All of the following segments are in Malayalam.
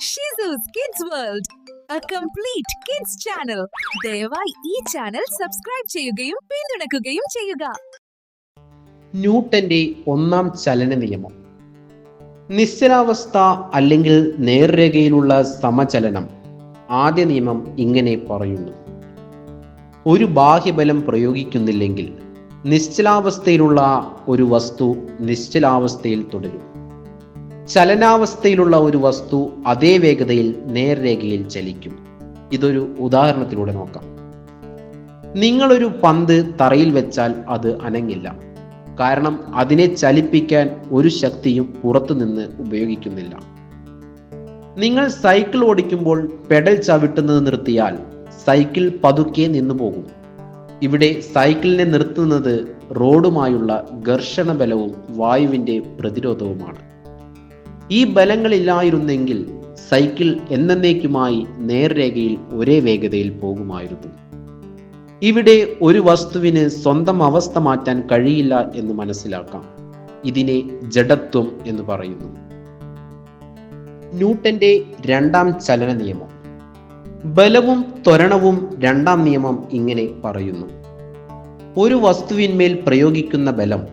Shizus kids world a complete kids channel ദയവായി ഈ ചാനൽ സബ്സ്ക്രൈബ് ചെയ്യുകയും പിന്തുണക്കുകയും ചെയ്യുക. ന്യൂട്ടന്റെ ഒന്നാം ചലന നിയമം. നിശ്ചലാവസ്ഥ അല്ലെങ്കിൽ നേർരേഖയിലുള്ള സമചലനം ആദ്യ നിയമം ഇങ്ങനെ പറയുന്നു. ഒരു ബാഹ്യബലം പ്രയോഗിക്കുന്നില്ലെങ്കിൽ നിശ്ചലാവസ്ഥയിലുള്ള ഒരു വസ്തു നിശ്ചലാവസ്ഥയിൽ തുടരും. ചലനാവസ്ഥയിലുള്ള ഒരു വസ്തു അതേ വേഗതയിൽ നേർരേഖയിൽ ചലിക്കും. ഇതൊരു ഉദാഹരണത്തിലൂടെ നോക്കാം. നിങ്ങളൊരു പന്ത് തറയിൽ വെച്ചാൽ അത് അനങ്ങില്ല. കാരണം അതിനെ ചലിപ്പിക്കാൻ ഒരു ശക്തിയും പുറത്തുനിന്ന് ഉപയോഗിക്കുന്നില്ല. നിങ്ങൾ സൈക്കിൾ ഓടിക്കുമ്പോൾ പെഡൽ ചവിട്ടുന്നത് നിർത്തിയാൽ സൈക്കിൾ പതുക്കെ നിന്നു പോകും. ഇവിടെ സൈക്കിളിനെ നിർത്തുന്നത് റോഡുമായുള്ള ഘർഷണ ബലവും വായുവിന്റെ പ്രതിരോധവുമാണ്. ഈ ബലങ്ങളില്ലായിരുന്നെങ്കിൽ സൈക്കിൾ എന്നേക്കുമായി നേർരേഖയിൽ ഒരേ വേഗതയിൽ പോകുമായിരുന്നു. ഇവിടെ ഒരു വസ്തുവിന് സ്വന്തം അവസ്ഥ മാറ്റാൻ കഴിയില്ല എന്ന് മനസ്സിലാക്കാം. ഇതിനെ ജഡത്വം എന്ന് പറയുന്നു. ന്യൂട്ടന്റെ രണ്ടാം ചലന നിയമം. ബലവും ത്വരണവും രണ്ടാം നിയമം ഇങ്ങനെ പറയുന്നു. ഒരു വസ്തുവിന്മേൽ പ്രയോഗിക്കുന്ന ബലം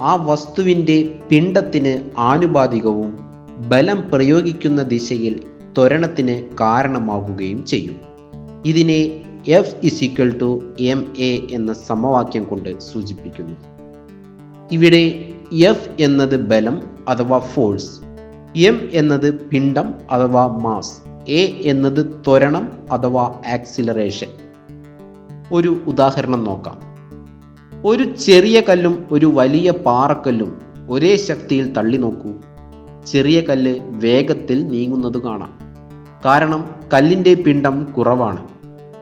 ആ വസ്തുവിന്റെ പിണ്ടത്തിന് ആനുപാതികവും ബലം പ്രയോഗിക്കുന്ന ദിശയിൽ ത്വരണത്തിന് കാരണമാകുകയും ചെയ്യും. ഇതിനെ F is equal to M A എന്ന സമവാക്യം കൊണ്ട് സൂചിപ്പിക്കുന്നു. ഇവിടെ എഫ് എന്നത് ബലം അഥവാ ഫോഴ്സ് എം എന്നത് പിണ്ഡം അഥവാ മാസ് എ എന്നത് ത്വരണം അഥവാ ആക്സിലറേഷൻ. ഒരു ഉദാഹരണം നോക്കാം. ഒരു ചെറിയ കല്ലും ഒരു വലിയ പാറക്കല്ലും ഒരേ ശക്തിയിൽ തള്ളി നോക്കൂ ചെറിയ കല്ല് വേഗത്തിൽ നീങ്ങുന്നത് കാണാം. കാരണം കല്ലിന്റെ പിണ്ടം കുറവാണ്.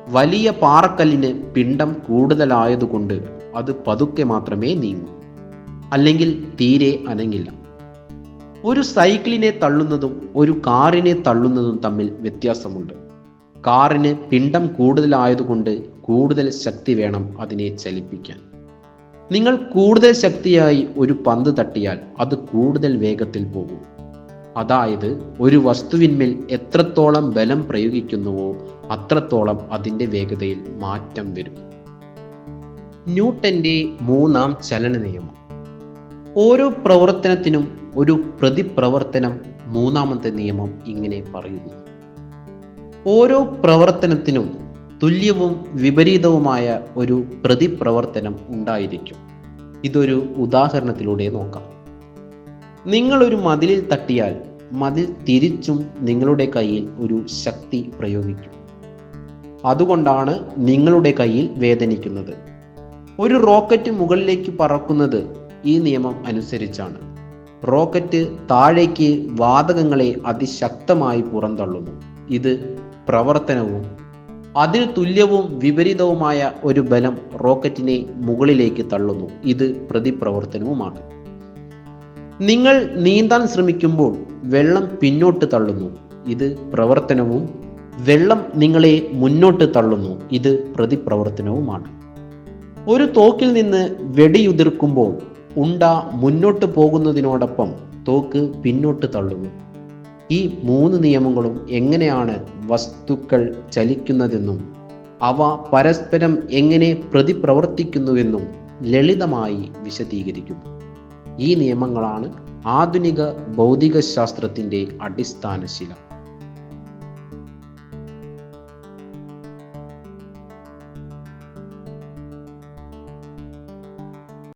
വലിയ പാറക്കല്ലിന് പിണ്ടം കൂടുതലായതുകൊണ്ട് അത് പതുക്കെ മാത്രമേ നീങ്ങൂ. അല്ലെങ്കിൽ തീരെ അനങ്ങില്ല. ഒരു സൈക്കിളിനെ തള്ളുന്നതും ഒരു കാറിനെ തള്ളുന്നതും തമ്മിൽ വ്യത്യാസമുണ്ട്. കാറിന് പിണ്ടം കൂടുതലായതുകൊണ്ട് കൂടുതൽ ശക്തി വേണം അതിനെ ചലിപ്പിക്കാൻ. നിങ്ങൾ കൂടുതൽ ശക്തിയായി ഒരു പന്ത് തട്ടിയാൽ അത് കൂടുതൽ വേഗത്തിൽ പോകും. അതായത് ഒരു വസ്തുവിന്മേൽ എത്രത്തോളം ബലം പ്രയോഗിക്കുന്നുവോ അത്രത്തോളം അതിന്റെ വേഗതയിൽ മാറ്റം വരും. ന്യൂട്ടന്റെ മൂന്നാം ചലന നിയമം. ഓരോ പ്രവർത്തനത്തിനും ഒരു പ്രതിപ്രവർത്തനം മൂന്നാമത്തെ നിയമം ഇങ്ങനെ പറയുന്നു. ഓരോ പ്രവർത്തനത്തിനും തുല്യവും വിപരീതവുമായ ഒരു പ്രതിപ്രവർത്തനം ഉണ്ടായിരിക്കും. ഇതൊരു ഉദാഹരണത്തിലൂടെ നോക്കാം. നിങ്ങളൊരു മതിലിൽ തട്ടിയാൽ മതിൽ തിരിച്ചും നിങ്ങളുടെ കയ്യിൽ ഒരു ശക്തി പ്രയോഗിക്കും. അതുകൊണ്ടാണ് നിങ്ങളുടെ കയ്യിൽ വേദനിക്കുന്നത്. ഒരു റോക്കറ്റ് മുകളിലേക്ക് പറക്കുന്നത് ഈ നിയമം അനുസരിച്ചാണ്. റോക്കറ്റ് താഴേക്ക് വാതകങ്ങളെ അതിശക്തമായി പുറന്തള്ളുന്നു. ഇത് പ്രവർത്തനവും അതിന് തുല്യവും വിപരീതവുമായ ഒരു ബലം റോക്കറ്റിനെ മുകളിലേക്ക് തള്ളുന്നു. ഇത് പ്രതിപ്രവർത്തനവുമാണ്. നിങ്ങൾ നീന്താൻ ശ്രമിക്കുമ്പോൾ വെള്ളം പിന്നോട്ട് തള്ളുന്നു. ഇത് പ്രവർത്തനവും വെള്ളം നിങ്ങളെ മുന്നോട്ട് തള്ളുന്നു. ഇത് പ്രതിപ്രവർത്തനവുമാണ്. ഒരു തോക്കിൽ നിന്ന് വെടിയുതിർക്കുമ്പോൾ ഉണ്ട മുന്നോട്ട് പോകുന്നതിനോടൊപ്പം തോക്ക് പിന്നോട്ട് തള്ളുന്നു. ഈ മൂന്ന് നിയമങ്ങളും എങ്ങനെയാണ് വസ്തുക്കൾ ചലിക്കുന്നതെന്നും അവ പരസ്പരം എങ്ങനെ പ്രതിപ്രവർത്തിക്കുന്നുവെന്നും ലളിതമായി വിശദീകരിക്കുന്നു. ഈ നിയമങ്ങളാണ് ആധുനിക ഭൗതികശാസ്ത്രത്തിന്റെ അടിസ്ഥാന ശില